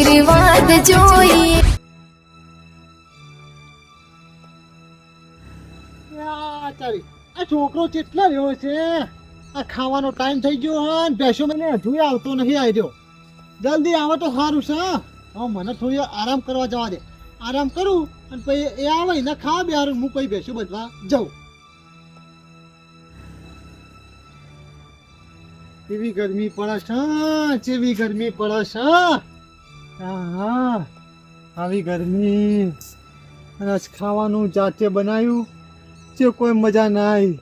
આશીર્વાદ જોઈએ આ છોકરો કેટલા રહ્યો છે આ ખાવાનો ટાઈમ થઈ ગયો હા ભેંસો મને, હજુ આવતો નથી આવ્યો જલ્દી આવે તો સારું છે, હા? મને થોડી આરામ કરવા જવા દે. આરામ કરું, અને પછી એ આવે ને ખા બે હું પછી ભેંસો બધવા જાઉં. એવી ગરમી પડે છે એવી ગરમી પડે છે હા આવી ગરમી. અને ખાવાનું જાતે બનાવ્યું જે કોઈ મજા ના આવી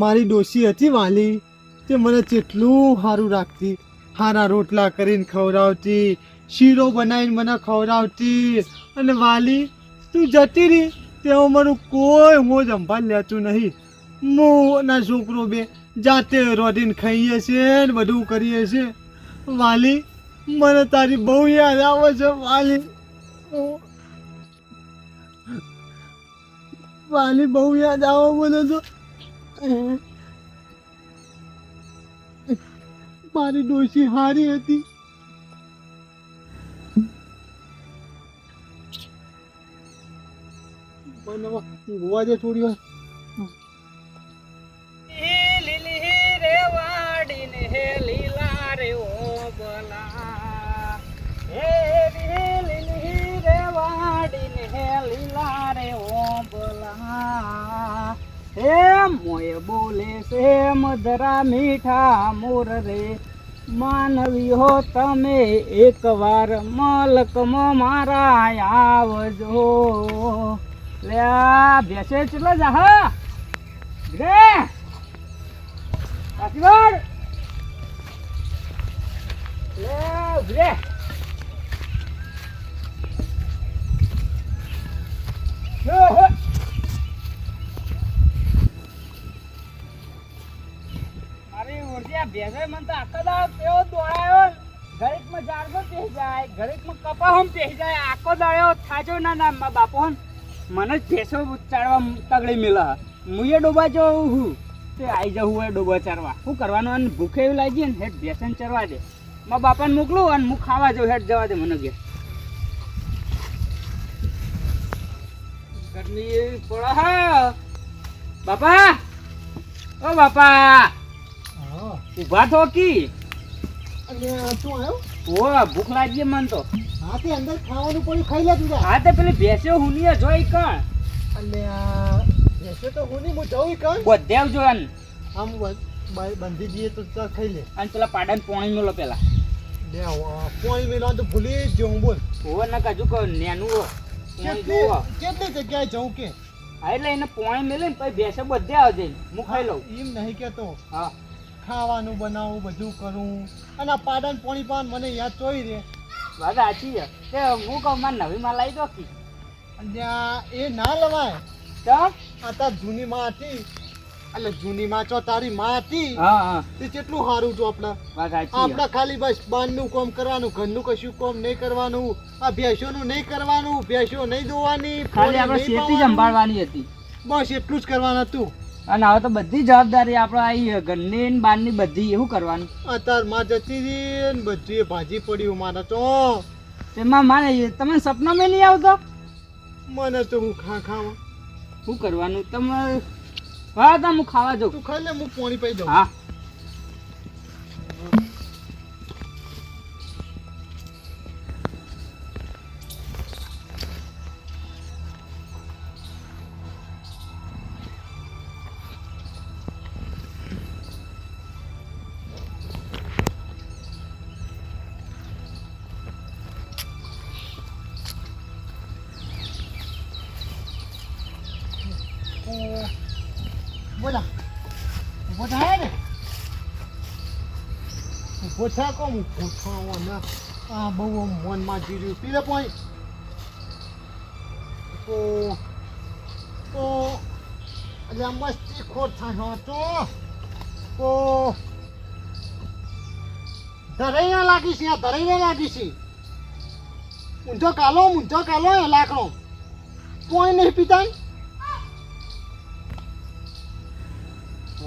મારી ડોશી હતી વાલી, તે મને કેટલું સારું રાખતી, હારા રોટલા કરીને ખવડાવતી, શીરો બનાવીને મને ખવડાવતી. અને વાલી, તું જતી રહી, તેઓ મારું કોઈ હું સંભાળ લેતું નહીં. હું ના છોકરો બે જાતે રોટીને ખાઈએ છીએ ને બધું કરીએ છીએ. વાલી મને તારી બહુ યાદ આવે છે, વાલી. વાલી, બહુ યાદ આવે મને તો. મારી ડોશી હારી હતી. વાર લીલી રે વાડી મોય બોલે છે, મધરા મીઠા મોર રે. માનવી હો તમે એકવાર મલકમાં મારા આવજો. લે બેસે ચલો જા રે. કાકીવાડ લે ઉભરે અરે ઊર્જા ભેગે આખો દાવ પેલો દોડાયો. ઘડીકમાં જાડગો પેહી આખો દાડો થાજો ના ના મા બાપો મને ભેંસો ચારવા તગડી મેલા. મુએ ડોબા જો હું તે આઈ જવું હોય ડોબા ચારવા. શું કરવાનું? અને ભૂખે એવું લાગી ને હેઠ ભેસન ચરવા દે. મારા બાપાને મોકલું અને હું ખાવા જાઉં હેઠ જવા દે મને પડે હા. બાપા! ઓ બાપા! હા. ઊભા થો કી? ઓ ભૂખ લાગી મન તો. હા તે અંદર ખાવાનું પડ્યું ખાઈ લે તું જા. હા તે પેલી ભેંસો હુનીએ જોઈ કણ. અને આ તો હું નહીં હું જઉં કર બધેવ જો આમ બંધી જઈએ તો ખાઈ લે. અને પેલા પાડાને પોણી મેલો પેલા. પોણી મેળવાનું તો ભૂલી જ બોલ. ના કાજુ કહો નેનું કેટલી જગ્યાએ જવું કે. એટલે એને પોણી મેલે ને પછી ભેંસો બધે આવજે હું ખાઈ લઉં. એમ નહીં કેતો હા. ખાવાનું બનાવું બધું કરું. અને આ પાડન પોણી પાન મને યાદ ચોઈ રે. વાત સાચી છે. તે હું કહું મારે નવી માં લાવી દો કી. એ ના લવાય. તો આ તાર જૂની માં હતી. એટલે જૂની માં ચો તારી માં હતી. તે કેટલું સારું હતું આપણે. આપણે ખાલી બસ બારનું કોમ કરવાનું ઘરનું કશું કોમ નહીં કરવાનું આ ભેંસોનું નહીં કરવાનું ભેંસો નહીં દોવાની ખાલી આપણે શેતી સંભાળવાની હતી. બસ એટલું જ કરવાનું હતું અને હવે તો બધી જવાબદારી આપણે આવી ઘરની ને બહારની બધી એવું કરવાનું. અત્યારે માં જતી હતી ને બધી ભાજી પડ્યું મારે તો. તેમાં મારે તમને સપનામાં નહીં આવતો? મને તો હું ખા ખાવા. શું કરવાનું? તમે હા તો હું ખાવા જાઉં. તું ખાઈ લે હું પોણી પી દઉં. હા. બોલા. ઊભો થાય ને? ઊભો થા કોમ ઊભો થાવો ને. આ બહુ મનમાં જીર્યું પી લે પોણી તો તો, એટલે મસ્તી ખોટ થાય તો. તો ધરાઈ લાગી છે ધરાઈ લાગી છે. ઊંધો કાલો ઊંધો કાલો એ લાકડો. કોઈ નહીં પીતા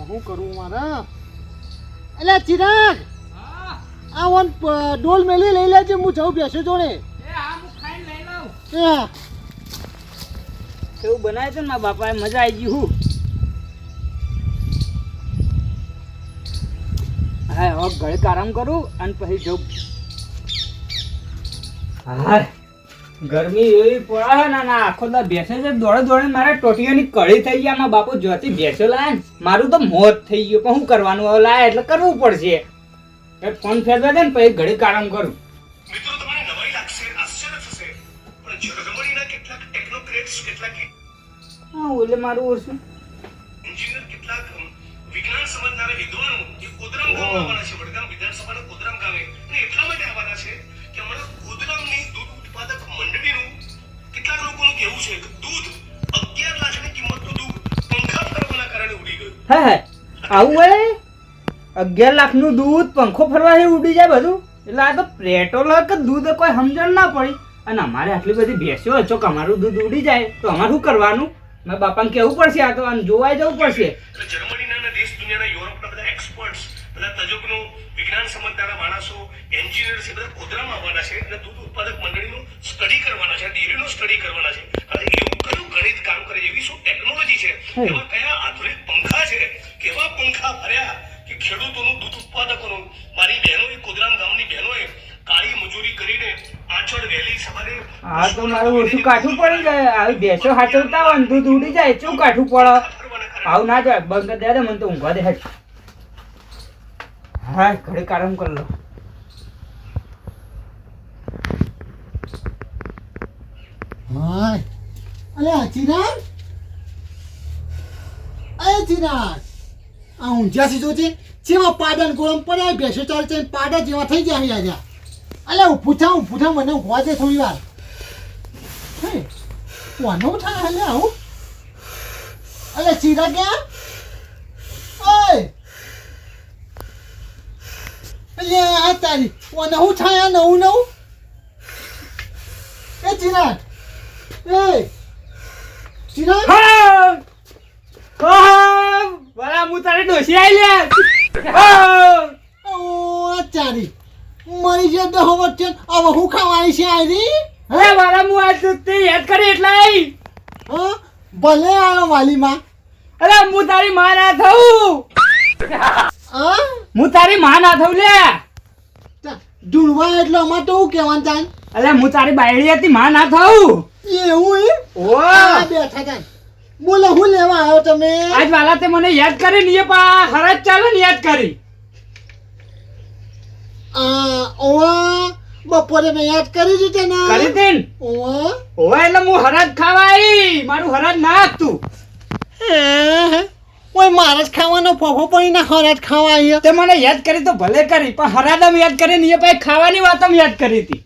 શું કરું મારે? એટલે ચિરાગ! આ ઓન ડોલ મેલી લઈ લેજે હું જઉં બેસે જોડે. હું ખાઈને લઈ લઉં. હા. એવું બનાવ્યું હતું ને મારા બાપાએ મજા આવી ગઈ હું. હા હવે ઘડીક આરામ કરું અને પછી જઉં. હા ગરમી એવી પડે છે ને ના આખો દા બેસે છે દોડે દોડે મારે ટોટીઓની કળી થઈ ગયા મારા બાપુ જોતી બેસો લાય મારું તો મોત થઈ ગયું પણ શું કરવાનું હવે લાય એટલે કરવું પડશે. ફોન ફેરવા દે ને પછી ઘડી આરામ કરું. મિત્રો તમને નવાઈ લાગશે આશ્ચર્ય થશે. પણ જર્મનીના કેટલાક ટેકનોક્રેટ્સ કેટલાક હા ઓલે મારું ઓછું એન્જિનિયર કેટલાક વિજ્ઞાન સમજનારા વિદ્વાનો જે કોદરામ ગામમાં આવવાના છે વડગામ વિધાનસભાના કોદરામ ગામે. અને એટલા માટે આવવાના છે કે હમણાં કોદરામની દૂધ ઉત્પાદક મંડળીનું કેટલાક લોકોનું કહેવું છે કે દૂધ અગિયાર લાખની કિંમતનું દૂધ પંખા ફરવાના કારણે ઉડી ગયું. હે હે. આવું હે અગિયાર લાખનું દૂધ પંખો ફરવાથી ઉડી જાય બધું? એટલે આ તો પેટ્રોલ કે દૂધ કોઈ સમજણ ના પડી. અને અમારે આટલી બધી ભેંસ્યો છો કે અમારું દૂધ ઉડી જાય. તો અમારે શું કરવાનું? મારા બાપાને કહેવું પડશે આ તો આમ જોવાય જવું પડશે. જર્મનીના દેશ દુનિયાના યુરોપના બધા એક્સપર્ટ્સ બધા તજજ્ઞો વિજ્ઞાન સંબંધના માણસો એન્જિનિયર છે બધા ગોધરામાં આવવાના છે અને દૂધ ઉત્પાદક મંડળીનું સ્ટડી કરવાના છે ડેરીનું સ્ટડી કરવાના છે. અને એવું કયું ગણિત કામ કરે એવી શું ટેકનોલોજી છે? એવા કયા આધુનિક પંખા છે? કેવા પંખા ભર્યા કે ખેડૂતોનું દૂધ ઉત્પાદકોનું? મારી બહેનોએ કોદરામ ગામની બહેનોએ કાળી મજૂરી કરીને આંચળ વહેલી સવારે આ તો મારું ઓછું કાઠું પડી જાય. આવી ભેંસો હાચવતા હોય દૂધ ઉડી જાય. શું કાઠું પડે? આવું ના જાય બંધ દે દે મને તો ઊંઘવા દે. હા, ઘડીક આરામ કરી લો. હાય. અલે ચિરાગ અરે ચિરાગ આ ઊંઝા સીધો છે જેવા પાડા ને ગોળમ પડ્યા ભેંસો ચાલ છે પાડા જેવા થઈ ગયા અહીંયા જા અલે હું પૂછા હું પૂછા મને ઊંઘવા દે થોડી ઓય અલે આ તારી. કોને હું આ નવું નવું એ ચિરાગ. એ. ચિરાગ? હા. હા બરા હું તારે ડોસી આવી લે. હા. ઓ ચારી. મરી તો હવે છે હવે હું ખાવાની છે આરી હે? મારા હું આજ તો યાદ કરી એટલે હા? ભલે આવ્યો વાલીમાં. અરે હું તારી માં ના થઉં. હા? હું તારી માં ના થઉં લે. ઢૂંઢવા એટલે અમાર તો હું કહેવાનું તાન? અરે હું તારી બાયડી હતી માં ના થઉં. એવું એ ઓ! બેઠા તાન. બોલો હું લેવા આવ્યો તમે? આજ વાલા તે મને યાદ કરી ને પા હરાજ ચાલે ને યાદ કરી. આ ઓવા બપોરે મેં યાદ કરી દીધી ને કરી હતી ને? ઓવા. એટલે હું હરાજ ખાવા આવી મારું હરાજ ના હતું. હે. ઓય મારે જ ખાવાનો ફોફો પડી ના હરાજ ખાવા અહીંયા તે મને યાદ કરી તો ભલે કરી પણ હરાદમ યાદ કરી ને એ પછી ખાવાની વાતમ યાદ કરી હતી.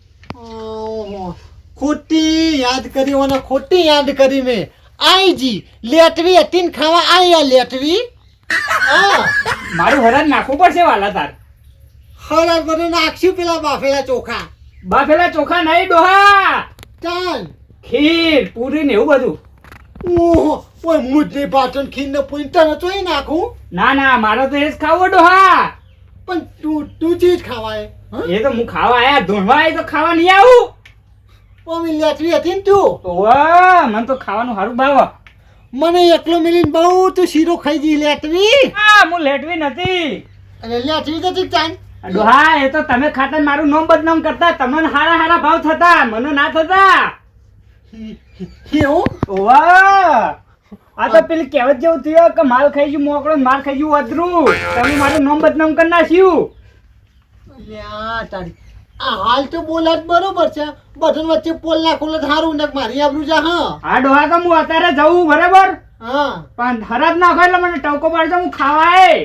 ખોટી યાદ કરી મને ખોટી યાદ કરી મેં. આઈ જી લેટવી હતી ને ખાવા આઈ આ લેટવી? હા. મારું હરાજ નાખવું પડશે વાલા તાર. હરાજ મને નાખશું પેલા બાફેલા ચોખા. બાફેલા ચોખા નહીં ડોહા. ચાલ. ખીર પૂરી ને એવું બધું. ઓય મુજની પાટણ ખીરને ન ચોઈ નાખું. ના ના મારો તો એ જ ખાવો ડોહા. પણ તું તું ચીજ ખાવાય હં? એ તો હું ખાવા આયા ધોણવા આય તો ખાવા નહીં આવું. ઓમી લેટરી હતી ને તું? વાહ, મને તો ખાવાનું સારું ભાવ. મને એકલો મિલીને બહુ તું શીરો ખાઈ ગઈ લેટવી. હા હું લેટવી નથી. અને લેટવી તો ઠીક ચાન ડોહા એ તો તમે ખાતા મારું નામ બદનામ કરતા તમને હારા હારા ભાવ થતા મને ના થતા. એવું વાહ! આ તો પેલી કહેવત જેવું થયું કે માલ ખાઈ ગયું મોકળો માલ ખાઈ ગયું અધરું. તમે મારું નામ બદનામ કરી નાખ્યું. હાલ તો બોલાત બરોબર છે. બધાને વચ્ચે પોલ નાખું એટલે સારું ને મારી આબરૂ જા હા. હા ડોહા તો હું અત્યારે જવું બરાબર? હા. પણ હરજ નાખો એટલે મને ટવકો પાડજો હું ખાવાય.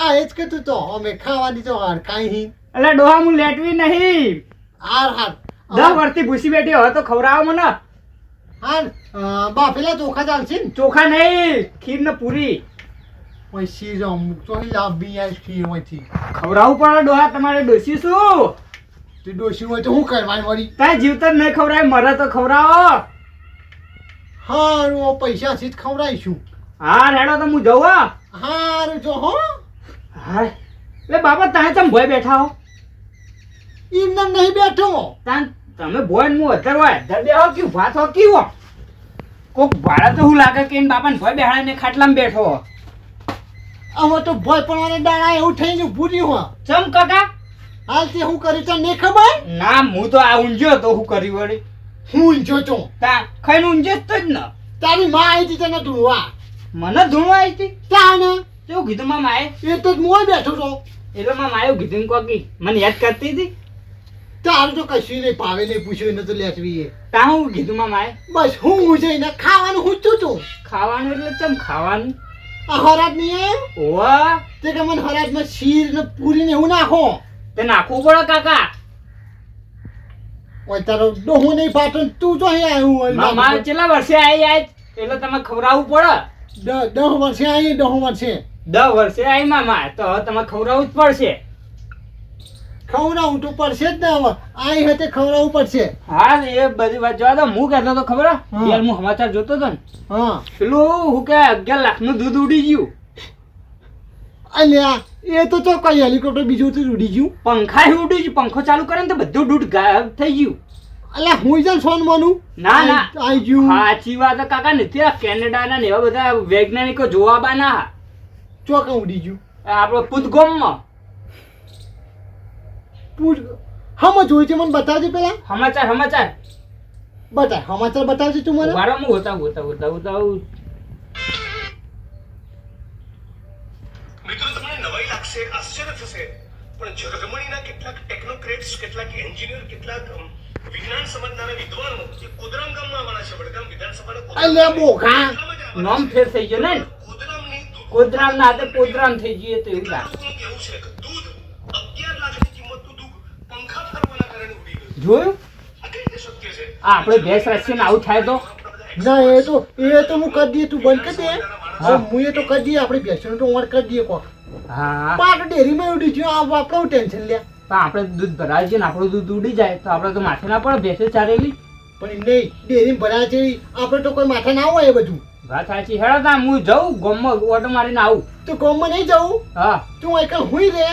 આ એ જ કીધું તો અમે ખાવાની તો હાર કાંઈ એટલે ડોહા હું લેટવી નહીં. હાર હાર. દસ વર્ષથી ભૂસી બેઠી હવે તો ખવડાવો મને. બાફેલા ચોખા ચાલશે ને? ચોખા નહીં ખીર ને પૂરી. ઓય શીરો અમુક તો લાંબી આ ખીર હોયથી ખવડાવવું પડે ડોહા તમારે ડોસી શું? તે ડોશી હોય તો હું કરવાની વળી? કાંઈ જીવતર નહીં ખવડાય મરે તો ખવડાવો. હારું પૈસા પૈસાથી જ ખવડાવીશું. હા રેડો તો હું જઉં હારું જો હો. હા. એટલે બાબા તમે ભય ભોય બેઠા હો? એમને નહીં બેઠો. તાન તમે બોન હું અધર હોય અધર બે હો વાત હો કેવો કોક ભાડા તો હું લાગે કે બાપાને ભય બેહાડીને ખાટલામાં બેઠો. હવે તો ભય પણ દાડા એવું થઈ ગયું ભૂરી હો. ચમ કાકા? હાલ તે હું કર્યું તને ને ખબર? ના હું તો આ ઊંઝ્યો તો હું કરી વળી. હું ઊંઝ્યો તો? તા ખાઈને ઊંઝે તો જ ને. તારી માં આવી હતી તને ધૂળવા મને ધૂણવા આવી હતી? ત્યાં કેવું કીધું માં માએ એ તો મોય બેઠો તો. એટલે માં માએ કીધું કોકી મને યાદ કરતી હતી? તારું તો કશું નહીં પાવે નહીં પૂછ્યું એને તો લેસવી તા હું કીધું મામા બસ હું હું જઈને ખાવાનું હું છું તું. ખાવાનું એટલે ચમ ખાવાનું? આ હરાજ નહીં એમ ઓવા તે કે મને હરાજમાં શીર ને પૂરી ને એવું નાખો. તે નાખવું પડે કાકા. ઓય તારો ડોહો નહીં ફાટો તું તો અહીં આવ્યું હોય મામા કેટલા વર્ષે આવી આજ? એટલે તમે ખવડાવવું પડે? દસ દહ વર્ષે આવી દહ વર્ષે. દસ વર્ષે આવી મામા તો તમે તમારે ખવડાવવું જ પડશે. ખવડાવવું તો પડશે જ ને હવે આવી હતી ખવડાવવું પડશે. હા એ બધી વાત જોવા દો. હું કહેતો તો ખબર યાર હું સમાચાર જોતો હતો ને. હા. પેલું હું કે અગિયાર લાખનું દૂધ ઉડી ગયું. અલ્યા એ તો તો કઈ હેલિકોપ્ટર બીજું તો ઉડી ગયું. પંખા ઉડી ગયું. પંખો ચાલુ કરે ને તો બધું દૂધ ગાયબ થઈ ગયું. અલ્યા હું જ સોન માનું? ના ના. આઈ ગયું સાચી વાત કાકા નથી ત્યાં કેનેડાના ને એવા બધા વૈજ્ઞાનિકો જોવા બાના ચોક ઉડી ગયું. આપણો પુદગોમમાં. પૂછ હમ જોઈ છે મને બતાવજે પેલા સમાચાર સમાચાર બતાય સમાચાર બતાવજે તું મને વારો હું હોતા હોતા હોતા હોતા મિત્રો તમને નવાઈ લાગશે આશ્ચર્ય થશે પણ જર્મનીના કેટલાક ટેકનોક્રેટ્સ કેટલાક એન્જિનિયર કેટલાક વિજ્ઞાન સમજનારા વિદ્વાનો જે કોદરામ ગામમાં આવવાના છે વડગામ વિધાનસભાના કોદરામ અલ્યા બોખા નામ ફેર થઈ ગયો ને કોદરામની કોદરામ ના હાથે કોદરામ થઈ ગયો તો એવું લાગે જોયું? આ આપણે ભેંસ રાખીએ ને આવું થાય તો? ના એ તો એ તો હું કરી દઈએ તું બંધ કરી દે. હા. હું એ તો કરી દઈએ આપણે બેસવાનું તો ઓર કરી દઈએ કોક. હા. પાટ ડેરીમાં ઉડી ગયું આ આપણું ટેન્શન લે. તો આપણે દૂધ ભરાય છે ને આપણું દૂધ ઉડી જાય તો આપણે તો માથે ના પડે ભેંસે ચારેલી. પણ નહીં ડેરી ભરાય છે આપણે તો કોઈ માથે ના હોય એ બધું. વાત સાચી. હેડો તા હું જઉં ગોમમાં ઓટો મારીને આવું. તું ગોમમાં નહીં જવું? હા. તું એક હુઈ રે.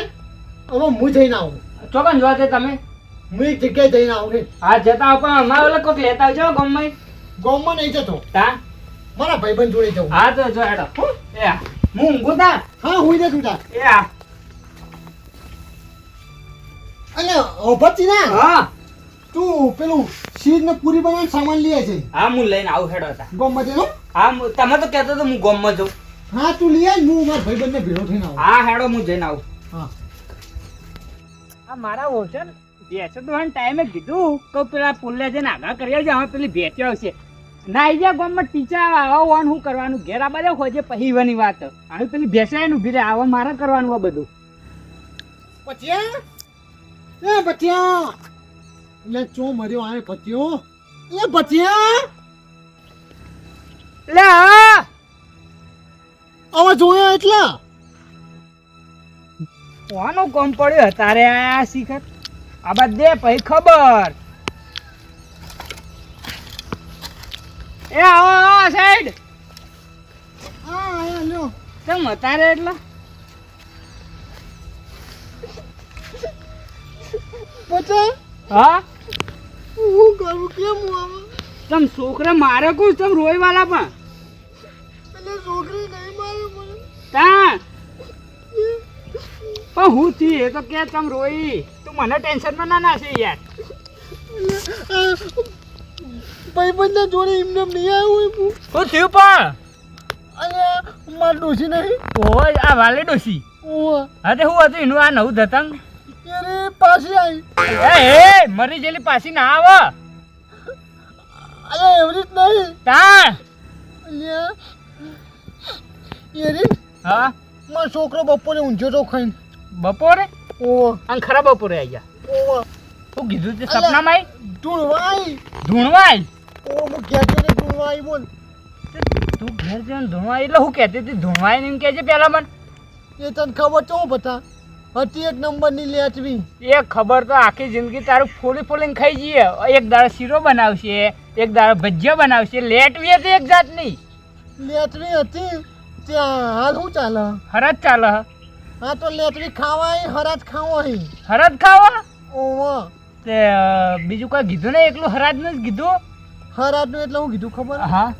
હવે હું જઈને આવું. ચોકન જોવા તે તમે? હું એક જગ્યાએ જઈને આવું ને. હા જતા આવો પણ અમારે ઓલા કોક લેતા આવજો ગોમમાં. ગોમમાં નહીં જતો. તા? મારા ભાઈબંધ જોડે જવું. હા તો જો હેડો. હો. એ હું ઊંઘું તા? હા હુઈ જા તું. એ અને પછી ના? હા. તું પેલું શીર ને પૂરી બનાવીને સામાન લઈ છે હા હું લઈને આવું હેડો તા. ગોમમાં જઈને હા. હું- તમે તો કહેતો તો હું ગોમમાં જઉં. હા તું લઈ આય હું મારા ભાઈબંધને ભેળો થઈને આવું. હા હેડો હું જઈને આવું. હા. આ મારા ઓછન ભેંસો તો ટાઈમે કીધું તો પેલા પુલ્લે જઈને આગા કરી આવજે હવે પેલી ભેટી આવશે. ના આવી જાય ગામમાં ટીચર આવો ઓન શું કરવાનું? ઘેર આ બધા ખોજે પહીવાની વાત. આવી પેલી ભેંસો નું ઊભી રહે આવા મારે કરવાનું આ બધું. પચ્યા એ પચ્યા લે ચો મર્યો આ પચ્યો એ પચ્યા લે હવે જોયો એટલે? કોનો કોમ પડ્યો તારે આ શીખર. આ બધે પછી ખબર. એ આવો આવો સાઈડ કેમ તારે એટલે? પચ્યા હા? હું કરું? કેમ હું તમ છોકરા મારે કું તમ રોય વાલા પણ. એટલે છોકરી નહીં મારે મને. તા. પણ હું થી એ તો કે તમ રોઈ. મને ટેન્શનમાં ના નાખી યાર. ભાઈબંધ જોડે એમને નહીં આવ્યું હું શું થયું પણ? અરે માર ડોસી નહીં. ઓય આ વાલે ડોસી ઓહ હા તે હું હતું એનું આ નવું ધતંગ. અરે પાછી આવી એ એ મરી જેલી પાછી ના આવ. અરે એવી રીત નહીં. તા એરી હા? મારો છોકરો બપોરે ઊંઝો તો ખાઈને. બપોરે? ઓહ અને ખરા બપોરે આવી ગયા. ઓહ શું કીધું તે સપનામાં ધૂણવાઈ. ધૂણવાય ઓ મુ ક્યાં જોડે ધૂણવાઈ બોલ. તું ઘેર જઈને ધૂણવાય એટલે હું કહેતી હતી ધૂણવાઈ ને એમ કહેજે પહેલા મને. એ તને ખબર તો બતા? હતી એક નંબરની લેચવી એ ખબર તો આખી જિંદગી તારું ફોલી ફોલીને ખાઈ જઈએ. એક દાડો શીરો બનાવશે એક દાડો ભજીયા બનાવશે. લેટવી હતી એક જાતની. લેટવી હતી? ત્યાં હાલ શું ચાલે? હરજ ચાલે. હ. તો લેચવી ખાવાય હરાજ ખાવાય. હરજ ખાવા? ઓવા તે બીજું કાંઈ કીધું ને એકલું હરાજનું જ કીધું? હરાજનું એટલે હું કીધું ખબર? હા.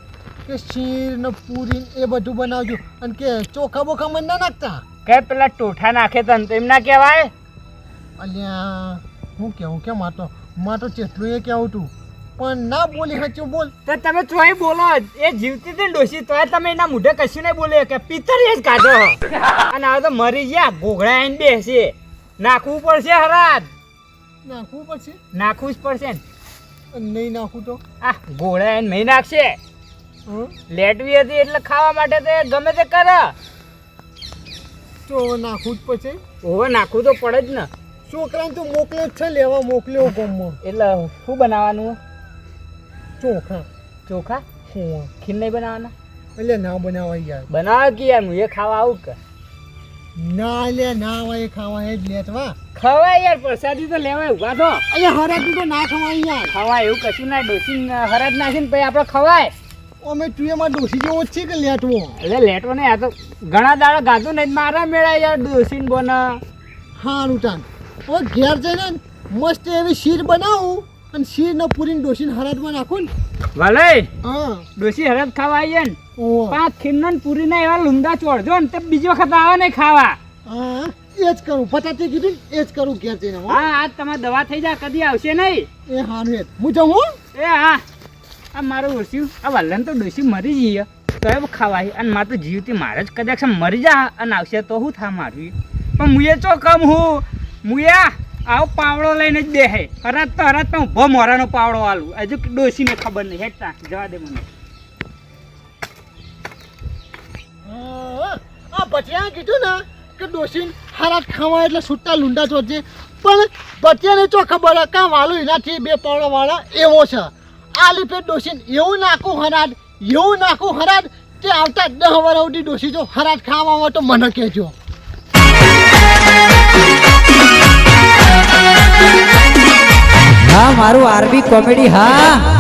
કે શીર ને પૂરી એ બધું બનાવજો. અને કે ચોખા બોખા મને ના નાખતા? કે પેલા ટોઠા નાખે તને તો એમ ના કહેવાય? અલ્યા હું કેવું કે માતો માતો ચેટલું એ કેવું તું? પણ ના બોલી હચું બોલ. તો તમે ચોય બોલો એ જીવતી હતી ડોસી તોય તમે એના મોઢે કશું નહીં બોલે કે પિતર એ જ કાઢો. અને હવે તો મરી ગયા ઘોઘડા એને બેસે. નાખવું પડશે હરાજ નાખવું પડશે? નાખવું જ પડશે ને. નહીં નાખું તો? આ ઘોડા એને નહીં નાખશે. હં? લેટવી હતી એટલે ખાવા માટે તે ગમે તે કરે. તો નાખવું જ પડશે? હવે નાખવું તો પડે જ ને. છોકરાને તો મોકલ્યો જ છે લેવા મોકલ્યો ગમો એટલે શું બનાવવાનું? ચોખા. ચોખા? હું ખીર નહીં બનાવવાના? એટલે ના બનાવાય યાર. બનાવે કે યાર હું એ ખાવા આવું કે? ના લે ના હોય ખાવા એ જ લેતવા. ખવાય યાર પ્રસાદી તો લેવાય ઊભા તો અહીંયા હરાતું તો ના ખવાય યાર. ખવાય એવું કશું ના ડોસી હરાજ નાખીને પછી આપણે ખવાય. અમે તું એમાં ડોસી જેવો જ છે કે લેટવો? એટલે લેટવો નહીં આ તો ઘણા દાડા ગાધું નહીં મારા મેળા યાર ડોસીને બના. હારું તાન હવે ઘેર જઈને ને મસ્ત એવી શીર બનાવું. અને શીર ને પૂરીને ડોસીને હરાજમાં નાખું ને? ભલે હા. ડોસી હરાજ ખાવા આવીએ ને. પાંચ ખીરના ને પૂરીના એવા લુંદા ચોડજો ને તે બીજી વખત આવે નહીં ખાવા. હા એ જ કરું. ફટાથી કીધું એજ એ જ કરું ઘેર જઈને હા. આજ તમારે દવા થઈ જાય કદી આવશે નહીં. એ હાનું એ. હું જાઉં હો. એ હા. આ મારું ઓછું. આ વલ્લન તો ડોસી મરી જઈએ. તો એ ખાવાય અને મારે તો જીવતી મારે જ કદાચ મરી જા અને આવશે તો હું થા મારું પણ મુએ ચો કમ હું? મુયા આવો પાવડો લઈને જ દેહે હરાત તો હરાત તો ઊભો મોરાનો પાવડો આલું. હજુ ડોસીને ખબર નહીં. હેઠતા જવા દે મને. આ ભટિયા કીધું ને કે ડોસીને હરાત ખાવા એટલે છૂટા લુંડા ચોજે પણ ભટિયાને ચો ખબર કાં વાલું એનાથી બે પાવડા વાળા એવો છે. આ લીપે ડોસીને એવું નાખું હરાડ એવું નાખું હરાત તે આવતા દહ વર્ષ સુધી ડોસી જો હરાત ખાવા તો મને કહેજો. હા મારું આરબી કોમેડી હા.